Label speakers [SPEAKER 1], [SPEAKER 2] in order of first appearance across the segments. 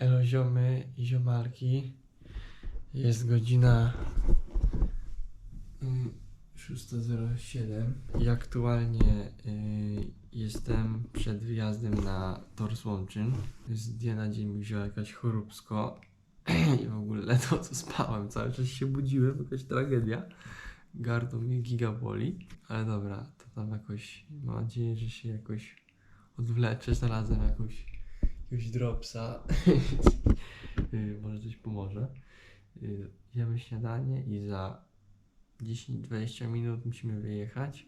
[SPEAKER 1] Elo ziomy i ziomalki. Jest godzina mm, 6.07 i aktualnie y, jestem przed wyjazdem na tor Słomczyn. Z dnia na dzień mi wzięła jakaś choróbsko i w ogóle ledwo co spałem. Cały czas się budziłem, jakaś tragedia. Gardło mnie giga boli, ale dobra, to tam jakoś, mam nadzieję, że się jakoś odwleczę. Znalazłem jakąś, jakiegoś dropsa. Y, Może coś pomoże. Y, Jemy śniadanie i za 10-20 minut musimy wyjechać.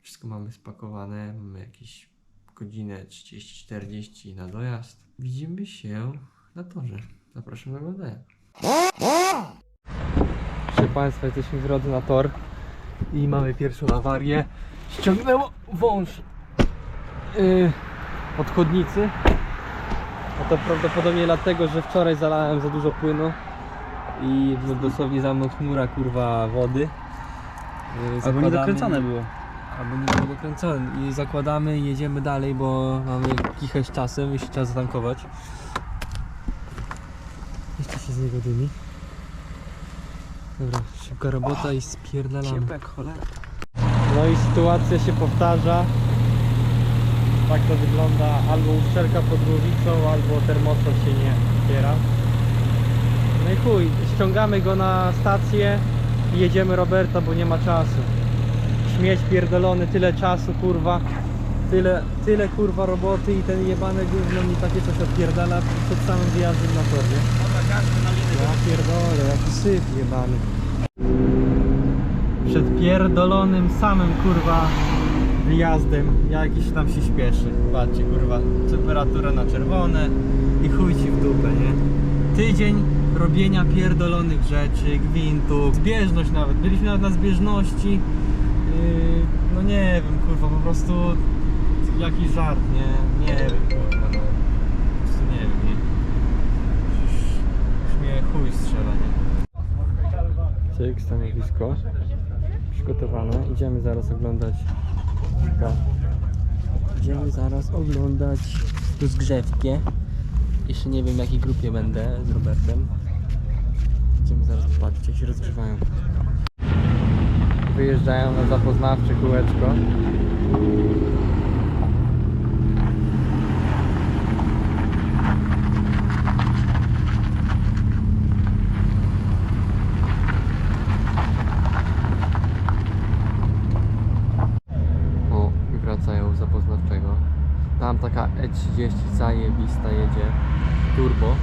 [SPEAKER 1] Wszystko mamy spakowane, mamy jakieś godzinę 30-40 na dojazd. Widzimy się na torze. Zapraszam do oglądania. Proszę Państwa, jesteśmy w drodze na tor i mamy pierwszą awarię. Ściągnęło wąż yy, od chodnicy. A to prawdopodobnie dlatego, że wczoraj zalałem za dużo płynu i no, dosłownie za mną chmura kurwa wody. Yy,
[SPEAKER 2] Albo
[SPEAKER 1] zakładamy-
[SPEAKER 2] niedokręcone było.
[SPEAKER 1] Albo nie było dokręcone. I zakładamy i jedziemy dalej, bo mamy kichę z czasem i się trzeba zatankować. Jeszcze się z niego dymi. Dobra, szybka robota i spierdalamy.
[SPEAKER 2] cholera.
[SPEAKER 1] No i sytuacja się powtarza. Tak to wygląda. Albo uszczelka pod głowicą, albo termostat się nie otwiera. No i chuj, ściągamy go na stację i jedziemy Roberta, bo nie ma czasu. Śmieć pierdolony, tyle czasu kurwa. Tyle, tyle kurwa roboty i ten jebane gówno mi takie coś odpierdala przed samym wyjazdem na tor, nie? Ja pierdolę, jaki syf jebany. Przed pierdolonym samym kurwa wyjazdem jakiś tam się śpieszy. Patrzcie kurwa, temperatura na czerwone i chuj ci w dupę, nie? Tydzień robienia pierdolonych rzeczy, gwintów, zbieżność nawet. Byliśmy nawet na zbieżności. Yy, no nie wiem kurwa, po prostu jakiś żart, nie? Nie wiem kurwa, no. Po prostu nie wiem, nie? Już, już mnie chuj strzela, nie? Cyk, stanowisko przygotowane. Idziemy zaraz oglądać. Taka. Idziemy zaraz oglądać rozgrzewkę. Jeszcze nie wiem w jakiej grupie będę z Robertem. Idziemy zaraz zobaczyć jak się rozgrzewają. Wyjeżdżają na zapoznawcze kółeczko. 30, zajebista jedzie, turbo.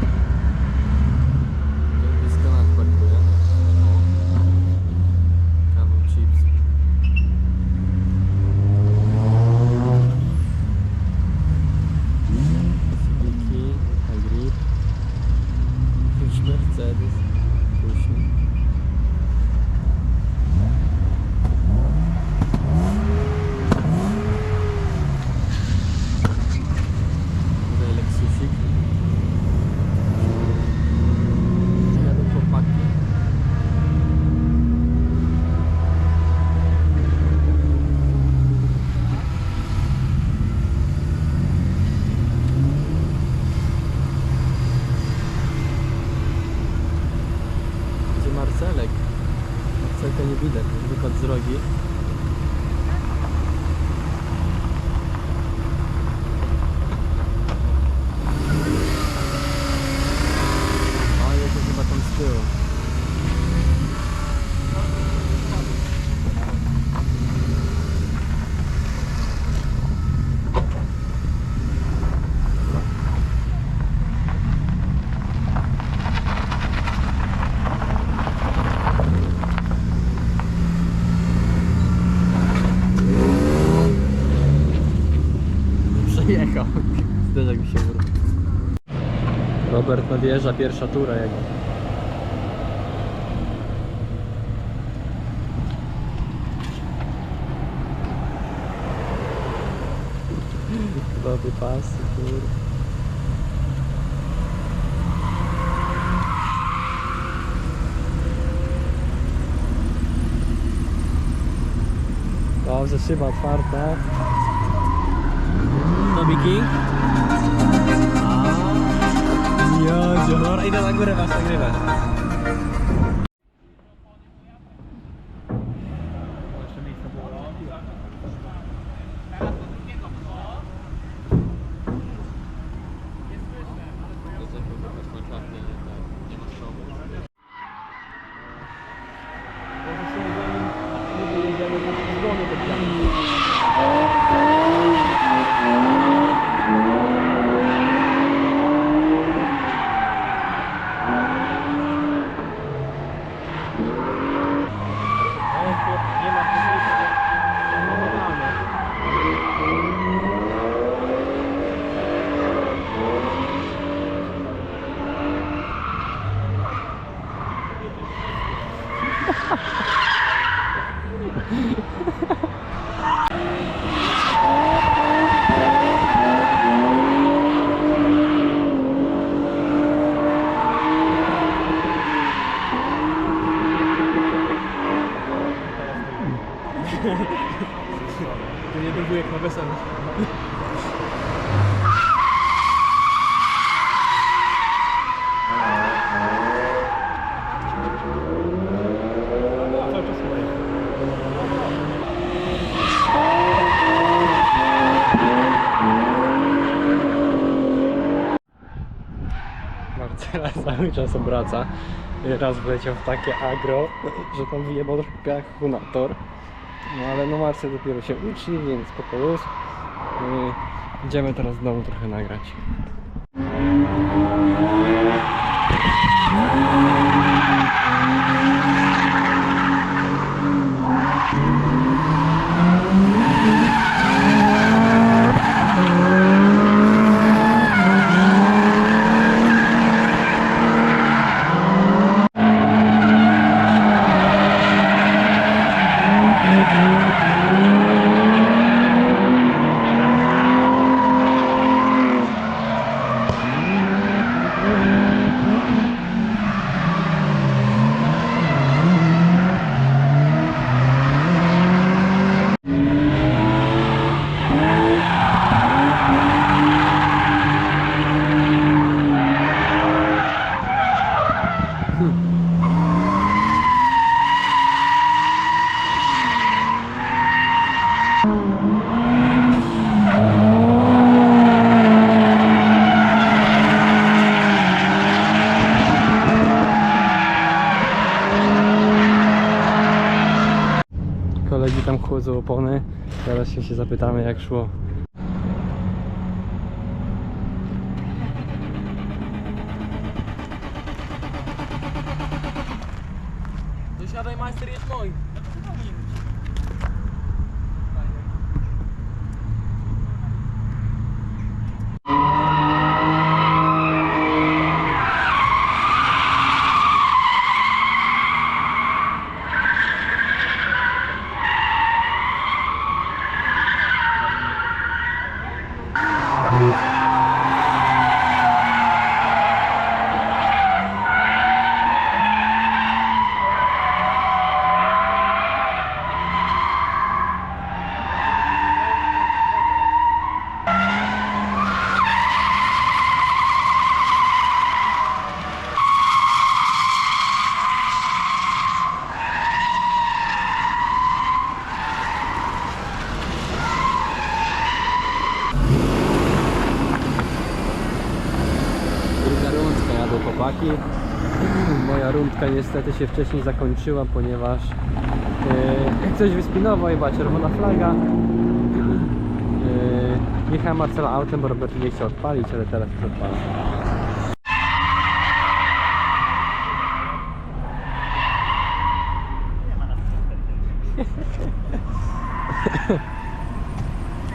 [SPEAKER 1] Zderzak mi się urwał. Robert nadjeżdża, pierwsza tura jego. Dobry pas, kur. Dobrze, szyba otwarta. bikin
[SPEAKER 2] ah. Iya jor ini lagu udah pasang ini pak
[SPEAKER 1] Marcela cały czas obraca. Raz wleciał w takie agro, że tam wyjebał trochę piachu na tor. No ale no Marcel dopiero się uczy, więc spoko luz. Idziemy teraz w domu trochę nagrać. Kolegi tam chłodzą opony. Teraz się, zapytamy jak szło.
[SPEAKER 2] Dosiadaj majster jest
[SPEAKER 1] Thank you. Jadą chłopaki. Moja rundka niestety się wcześniej zakończyła, ponieważ yy, jak coś wyspinował i była czerwona flaga. Yy, jechałem Marcela autem, bo Robert nie chciał odpalić, ale teraz już odpala.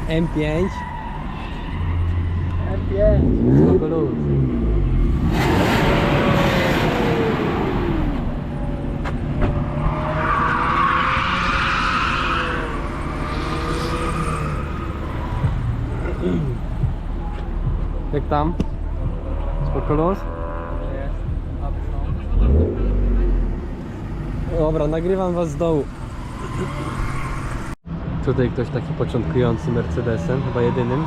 [SPEAKER 1] M5 M5 Spoko luz. Jak tam? Spoko los? Dobra, nagrywam was z dołu. Tutaj ktoś taki początkujący Mercedesem, chyba jedynym.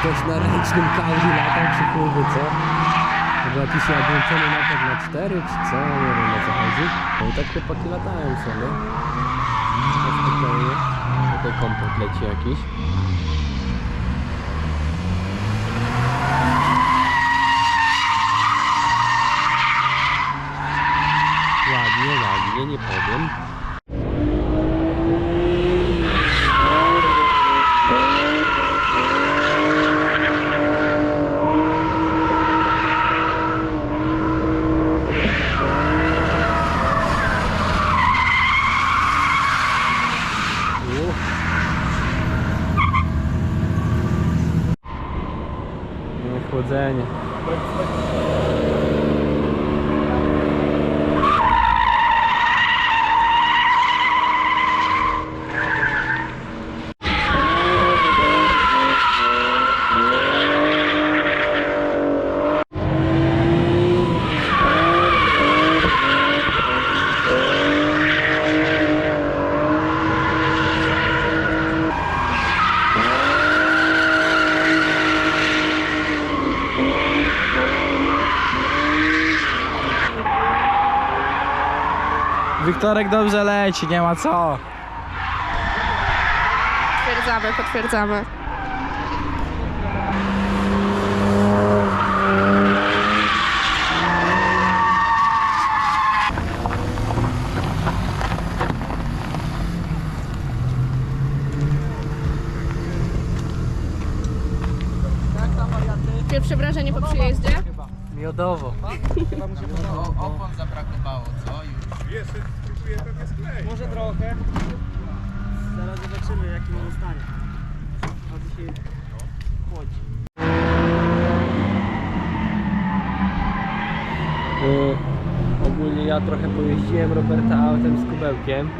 [SPEAKER 1] Ktoś na ręcznym kauli latał przy kurwy, co? Chyba jakiś odłączony napęd na 4 czy co? Nie wiem o co chodzi. No i tak chłopaki latają sobie. Na spokojnie. Tutaj kompot leci jakiś. Ładnie, ładnie, nie powiem. But, but
[SPEAKER 3] Wiktorek dobrze leci, nie ma co.
[SPEAKER 4] Potwierdzamy, potwierdzamy. Pierwsze wrażenie po przyjeździe?
[SPEAKER 1] Miodowo.
[SPEAKER 5] Opon zabrakowało, co? Już.
[SPEAKER 2] Może trochę. Zaraz zobaczymy jaki on zostanie. A dzisiaj chłodzi.
[SPEAKER 1] Y, ogólnie ja trochę pojeździłem Roberta autem z kubełkiem.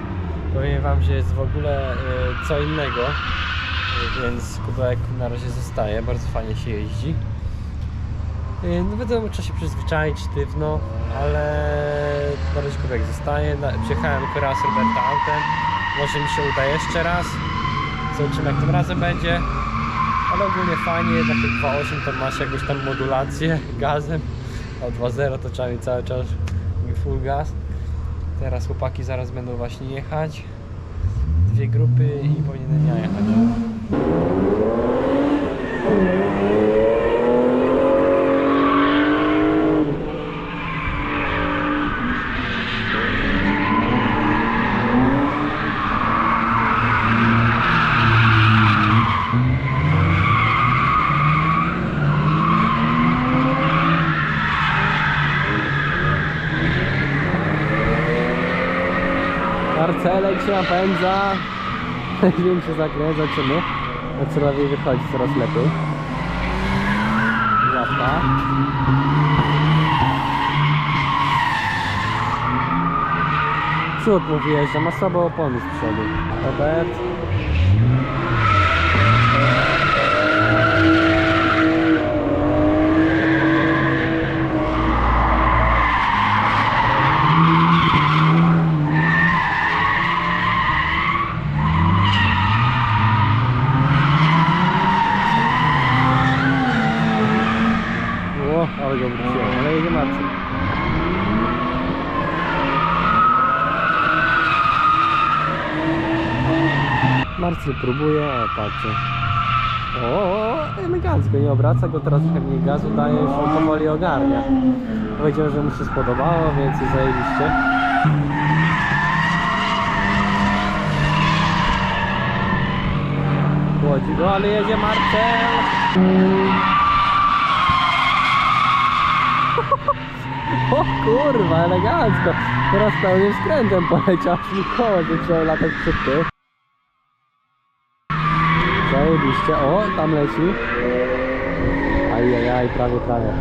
[SPEAKER 1] Powiem wam, że jest w ogóle y, co innego. Y, więc kubełek na razie zostaje, bardzo fajnie się jeździ. Y, no wiadomo, trzeba się przyzwyczaić sztywno, ale na razie kubełek zostaje. Przyjechałem tylko raz Roberta autem. Może mi się uda jeszcze raz. Zobaczymy jak tym razem będzie. Ale ogólnie fajnie, jednak jak 2.8 to masz jakąś tam modulację gazem a 2.0 to trzeba mieć cały czas full gas. Teraz chłopaki zaraz będą właśnie jechać. Dwie grupy i powinienem ja jechać. się napędza. Największy zakręt, zobaczymy. Coraz wychodzi, coraz lepiej. Łapka. Przód mu wyjeżdża, ma słabe opony z przodu. Robert. O, ale go wróciłem, ale jedzie Marcin. Marcin próbuje, o patrzcie. O, elegancko, nie obraca go, teraz trochę mniej gazu daje, już on powoli ogarnia. Powiedział, że mu się spodobało, więc zajebiście. Łodzi go, ale jedzie Marcel! O kurwa, elegancko. Teraz pełnym skrętem poleciał, koło zaczęło latać przed tył. Zajebiście. O, tam leci. Ajajaj, prawie, prawie.